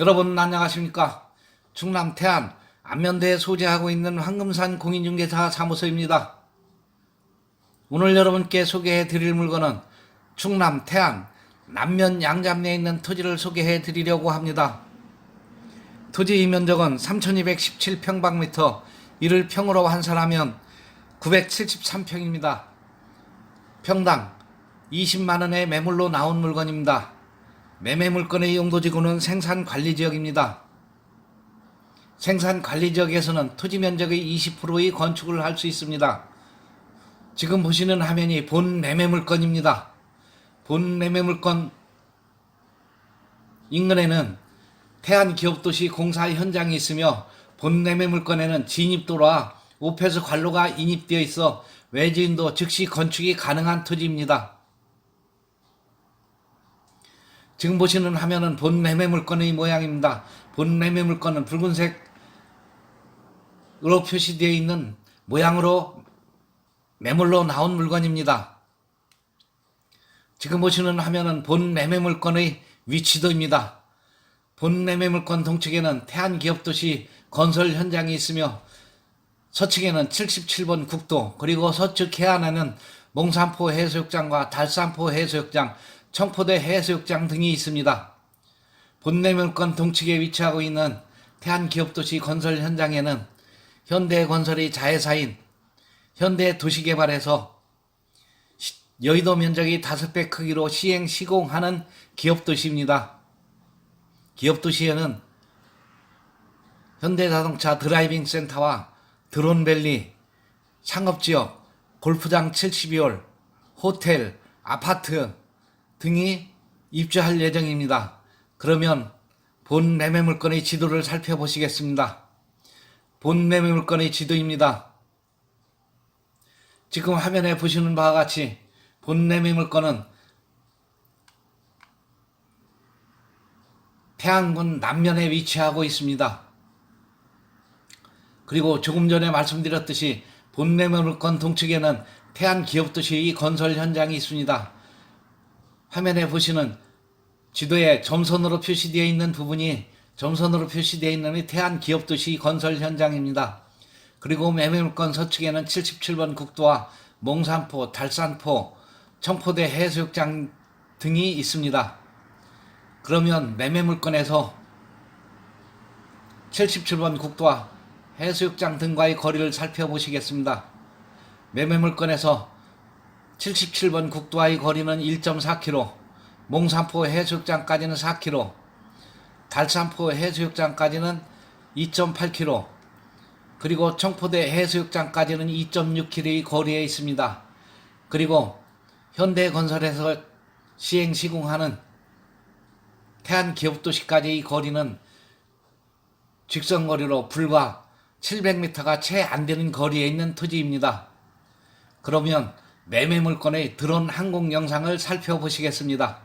여러분 안녕하십니까? 충남 태안 안면대에 소재하고 있는 황금산 공인중개사 사무소입니다. 오늘 여러분께 소개해 드릴 물건은 충남 태안 남면 양잡내에 있는 토지를 소개해 드리려고 합니다. 토지 면적은 3217평방미터, 이를 평으로 환산하면 973평입니다. 평당 20만원의 매물로 나온 물건입니다. 매매 물건의 용도지구는 생산관리지역입니다. 생산관리지역에서는 토지 면적의 20%의 건축을 할 수 있습니다. 지금 보시는 화면이 본 매매 물건입니다. 본 매매 물건 인근에는 태안기업도시 공사 현장이 있으며 본 매매 물건에는 진입도로와 오페스 관로가 인입되어 있어 외지인도 즉시 건축이 가능한 토지입니다. 지금 보시는 화면은 본 매매 물건의 모양입니다. 본 매매 물건은 붉은색으로 표시되어 있는 모양으로 매물로 나온 물건입니다. 지금 보시는 화면은 본 매매 물건의 위치도입니다. 본 매매 물건 동측에는 태안기업도시 건설 현장이 있으며 서측에는 77번 국도 그리고 서측 해안에는 몽산포 해수욕장과 달산포 해수욕장, 청포대 해수욕장 등이 있습니다. 본내물권 동측에 위치하고 있는 태안기업도시 건설 현장에는 현대건설의 자회사인 현대도시개발에서 시- 여의도 면적이 5배 크기로 시행 시공하는 기업도시입니다. 기업도시에는 현대자동차 드라이빙 센터와 드론밸리, 상업지역, 골프장 72홀, 호텔, 아파트 등이 입주할 예정입니다. 그러면 본 매매 물건의 지도를 살펴보시겠습니다. 본 매매 물건의 지도입니다. 지금 화면에 보시는 바와 같이 본 매매 물건은 태안군 남면에 위치하고 있습니다. 그리고 조금 전에 말씀드렸듯이 본매매 물건 동측에는 태안 기업도시 건설 현장이 있습니다. 화면에 보시는 지도에 점선으로 표시되어 있는 부분이 점선으로 표시되어 있는 이 태안 기업도시 건설 현장입니다. 그리고 매매물건 서측에는 77번 국도와 몽산포, 달산포, 청포대 해수욕장 등이 있습니다. 그러면 매매물건에서 77번 국도와 해수욕장 등과의 거리를 살펴보시겠습니다. 매매물건에서 77번 국도와의 거리는 1.4km, 몽산포 해수욕장까지는 4km, 달산포 해수욕장까지는 2.8km, 그리고 청포대 해수욕장까지는 2.6km의 거리에 있습니다. 그리고 현대건설에서 시행 시공하는 태안기업도시까지의 거리는 직선거리로 불과 700m가 채 안 되는 거리에 있는 토지입니다. 그러면 매매 물건의 드론 항공 영상을 살펴보시겠습니다.